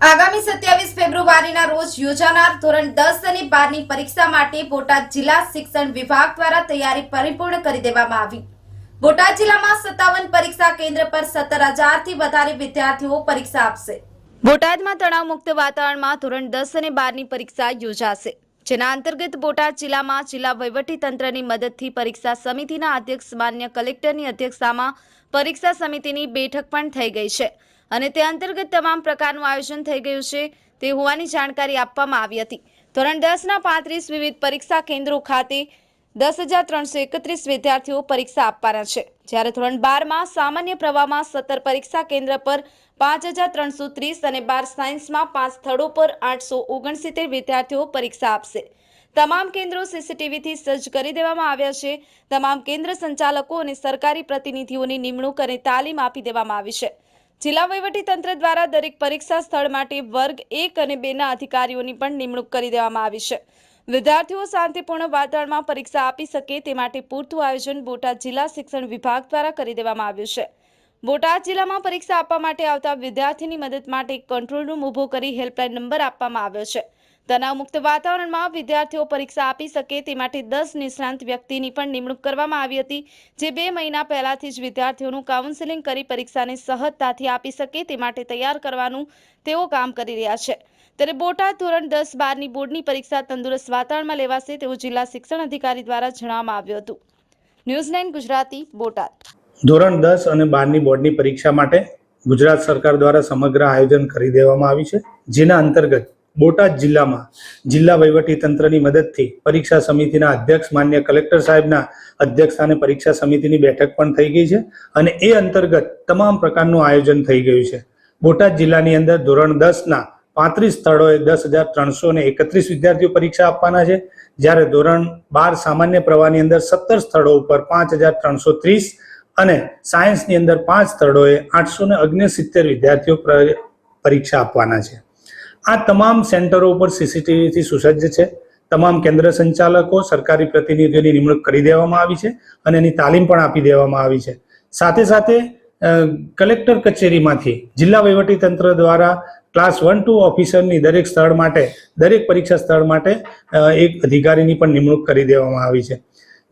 આગામી સત્યાવીસ ફેબ્રુઆરીના રોજ યોજાનાર ધોરણ દસ અને બારની પરીક્ષા માટે બોટાદ જિલ્લા શિક્ષણ વિભાગ દ્વારા તૈયારી પરિપૂર્ણ કરી દેવામાં આવી. બોટાદ જિલ્લામાં સત્તાવન પરીક્ષા કેન્દ્ર પર સત્તર હજારથી વધારે વિદ્યાર્થીઓ પરીક્ષા આપશે. બોટાદમાં તણાવમુક્ત વાતાવરણમાં ધોરણ દસ અને બારની પરીક્ષા યોજાશે, જેના અંતર્ગત બોટાદ જિલ્લામાં જિલ્લા તંત્રની મદદથી પરીક્ષા સમિતિના અધ્યક્ષ માન્ય કલેક્ટરની અધ્યક્ષતામાં પરીક્ષા સમિતિની બેઠક પણ થઈ ગઈ છે. અને તે અંતર્ગત તમામ પ્રકારનું આયોજન થઈ ગયું છે, તે હોવાની જાણકારી આપવામાં આવી હતી. ધોરણ દસના પાંત્રીસ વિવિધ પરીક્ષા કેન્દ્રો ખાતે દસ હજાર ત્રણસો એકત્રીસ વિદ્યાર્થીઓ પરીક્ષા આપવાના છે. જ્યારે ધોરણ બારમાં સામાન્ય પ્રવાહમાં સત્તર પરીક્ષા કેન્દ્ર પર પાંચ હજાર ત્રણસો ત્રીસ અને બાર સાયન્સમાં પાંચ સ્થળો પર આઠસો ઓગણસિત્તેર વિદ્યાર્થીઓ પરીક્ષા આપશે. તમામ કેન્દ્રો સીસીટીવીથી સજ્જ કરી દેવામાં આવ્યા છે. તમામ કેન્દ્ર સંચાલકો અને સરકારી પ્રતિનિધિઓની નિમણૂક અને તાલીમ આપી દેવામાં આવી છે. જિલ્લા તંત્ર દ્વારા દરેક પરીક્ષા સ્થળ માટે વર્ગ એક અને બેના અધિકારીઓની પણ નિમણૂક કરી દેવામાં આવી છે. વિદ્યાર્થીઓ શાંતિપૂર્ણ વાતાવરણમાં પરીક્ષા આપી શકે તે માટે પૂરતું આયોજન બોટાદ જિલ્લા શિક્ષણ વિભાગ દ્વારા કરી દેવામાં આવ્યું છે. બોટાદ જિલ્લામાં પરીક્ષા આપવા માટે આવતા વિદ્યાર્થીની મદદ માટે એક કંટ્રોલ રૂમ ઊભો કરી હેલ્પલાઇન નંબર આપવામાં આવ્યો છે. તણાવમુક્ત વાતાવરણમાં વિદ્યાર્થીઓ પરીક્ષા આપી શકે તે માટે દસ નિષ્ણાંત વ્યક્તિની પણ નિમણૂક કરવામાં આવી હતી, જે બે મહિના પહેલાથી જ વિદ્યાર્થીઓનું કાઉન્સેલિંગ કરી પરીક્ષાને સહજતાથી આપી શકે તે માટે તૈયાર કરવાનું તેઓ કામ કરી રહ્યા છે. ત્યારે બોટાદ ધોરણ દસ બારની બોર્ડની પરીક્ષા તંદુરસ્ત વાતાવરણમાં લેવાશે તેવું જિલ્લા શિક્ષણ અધિકારી દ્વારા જણાવવામાં આવ્યું હતું. News nine Gujarati, Botad. ધોરણ દસ અને બારની બોર્ડની પરીક્ષા માટે ગુજરાત સરકાર દ્વારા સમગ્ર આયોજન કરી દેવામાં આવ્યું છે, જેના અંતર્ગત બોટાદ જિલ્લામાં જિલ્લા વહીવટી તંત્રની મદદથી પરીક્ષા સમિતિના અધ્યક્ષ માન્ય કલેક્ટર સાહેબના અધ્યક્ષસ્થાને પરીક્ષા સમિતિની બેઠક પણ થઈ ગઈ છે અને એ અંતર્ગત તમામ પ્રકારનું આયોજન થઈ ગયું છે. બોટાદ જિલ્લાની અંદર ધોરણ દસના પાંત્રીસ સ્થળોએ દસ હજાર ત્રણસો ને એકત્રીસ વિદ્યાર્થીઓ પરીક્ષા આપવાના છે. જ્યારે ધોરણ બાર સામાન્ય પ્રવાહની અંદર સત્તર સ્થળો ઉપર પાંચ હજાર ત્રણસો ત્રીસ અને સાયન્સની અંદર પાંચ સ્થળોએ આઠસો ને ઓગણસિત્તેર વિદ્યાર્થીઓ પરીક્ષા આપવાના છે. આ તમામ સેન્ટરો ઉપર સીસીટીવીથી સુસજ્જ છે. તમામ કેન્દ્ર સંચાલકો, સરકારી પ્રતિનિધિઓની નિમણૂક કરી દેવામાં આવી છે અને એની તાલીમ પણ આપી દેવામાં આવી છે. સાથે સાથે કલેક્ટર કચેરીમાંથી જિલ્લા વહીવટી તંત્ર દ્વારા ક્લાસ વન ટુ ઓફિસરની દરેક સ્થળ માટે, દરેક પરીક્ષા સ્થળ માટે એક અધિકારીની પણ નિમણૂક કરી દેવામાં આવી છે.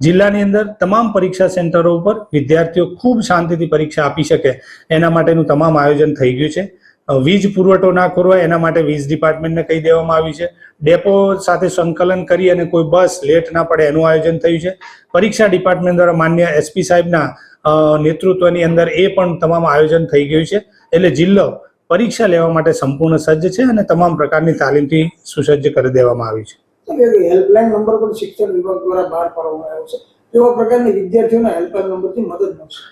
જિલ્લાની અંદર તમામ પરીક્ષા સેન્ટરો ઉપર વિદ્યાર્થીઓ ખૂબ શાંતિથી પરીક્ષા આપી શકે એના માટેનું તમામ આયોજન થઈ ગયું છે. વીજ પુરવઠો ના ખોરવાય એના માટે વીજ ડિપાર્ટમેન્ટને કહી દેવામાં આવ્યું છે. ડેપો સાથે સંકલન કરી અને કોઈ બસ લેટ ના પડે એનું આયોજન થયું છે. પરીક્ષા ડિપાર્ટમેન્ટ દ્વારા માન્ય એસપી સાહેબના નેતૃત્વની અંદર એ પણ તમામ આયોજન થઈ ગયું છે. એટલે જિલ્લો પરીક્ષા લેવા માટે સંપૂર્ણ સજ્જ છે અને તમામ પ્રકારની તાલીમથી સુસજ્જ કરી દેવામાં આવી છે. હેલ્પલાઇન નંબર પણ શિક્ષણ વિભાગ દ્વારા બહાર પાડવામાં આવ્યો છે. તેવા પ્રકારની વિદ્યાર્થીઓના હેલ્પલાઇન નંબરથી મદદ મળશે.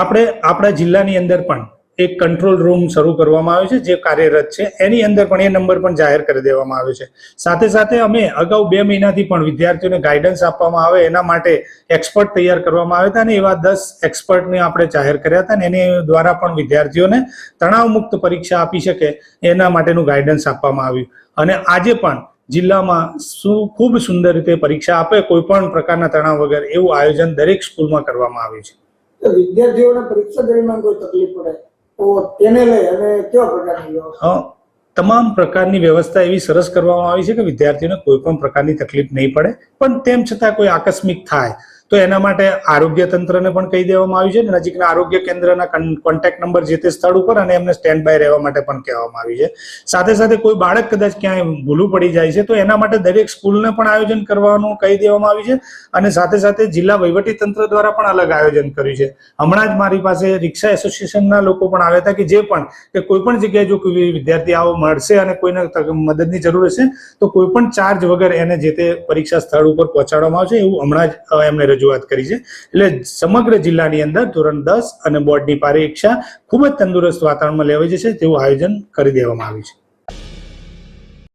આપણે આપણા જિલ્લાની અંદર પણ એક કંટ્રોલ રૂમ શરૂ કરવામાં આવ્યો છે, જે કાર્યરત છે. એની અંદર પણ એ નંબર પણ જાહેર કરી દેવામાં આવ્યો છે. સાથે સાથે અમે અગાઉ બે મહિનાથી પણ વિદ્યાર્થીઓને ગાઈડન્સ આપવામાં આવે, એના માટે એક્સપર્ટ તૈયાર કરવામાં આવ્યા હતા અને એવા દસ એક્સપર્ટને આપણે જાહેર કર્યા હતા અને એની દ્વારા પણ વિદ્યાર્થીઓને તણાવમુક્ત પરીક્ષા આપી શકે, એના માટેનું ગાઈડન્સ આપવામાં આવ્યું. અને આજે પણ જિલ્લામાં શું ખૂબ સુંદર રીતે પરીક્ષા આપે, કોઈ પણ પ્રકારના તણાવ વગર એવું આયોજન દરેક સ્કૂલમાં કરવામાં આવ્યું છે. વિદ્યાર્થીઓને પરીક્ષા દરમિયાન કોઈ તકલીફ પડે? તેને લઈ અને તમામ પ્રકારની વ્યવસ્થા એવી સરસ કરવામાં આવી છે કે વિદ્યાર્થીઓને કોઈ પણ પ્રકારની તકલીફ નહીં પડે, પણ તેમ છતાં કોઈ આકસ્મિક થાય. તો એના માટે આરોગ્ય તંત્રને પણ કહી દેવામાં આવ્યું છે નજીકના આરોગ્ય કેન્દ્રના કોન્ટેક્ટ નંબર જે તે સ્થળ ઉપર અને એમને સ્ટેન્ડ બાય રહેવા માટે પણ કહેવામાં આવ્યું છે. સાથે સાથે કોઈ બાળક કદાચ ક્યાંય ભૂલું પડી જાય છે તો એના માટે દરેક સ્કૂલને પણ આયોજન કરવાનું કહી દેવામાં આવ્યું છે અને સાથે સાથે જિલ્લા વહીવટી તંત્ર દ્વારા પણ અલગ આયોજન કર્યું છે. હમણાં જ મારી પાસે રિક્ષા એસોસિએશનના લોકો પણ આવ્યા હતા કે જે પણ કે કોઈ પણ જગ્યાએ જો વિદ્યાર્થી આવો મળશે અને કોઈને મદદની જરૂર હશે તો કોઈ પણ ચાર્જ વગર એને જે તે પરીક્ષા સ્થળ ઉપર પહોંચાડવામાં આવશે એવું હમણાં જ અ, એમણે રજૂઆત કરી છે. એટલે સમગ્ર જિલ્લાની અંદર ધોરણ દસ અને બોર્ડની પરીક્ષા ખૂબ જ તંદુરસ્ત વાતાવરણમાં લેવાઈ જશે તેવું આયોજન કરી દેવામાં આવ્યું છે.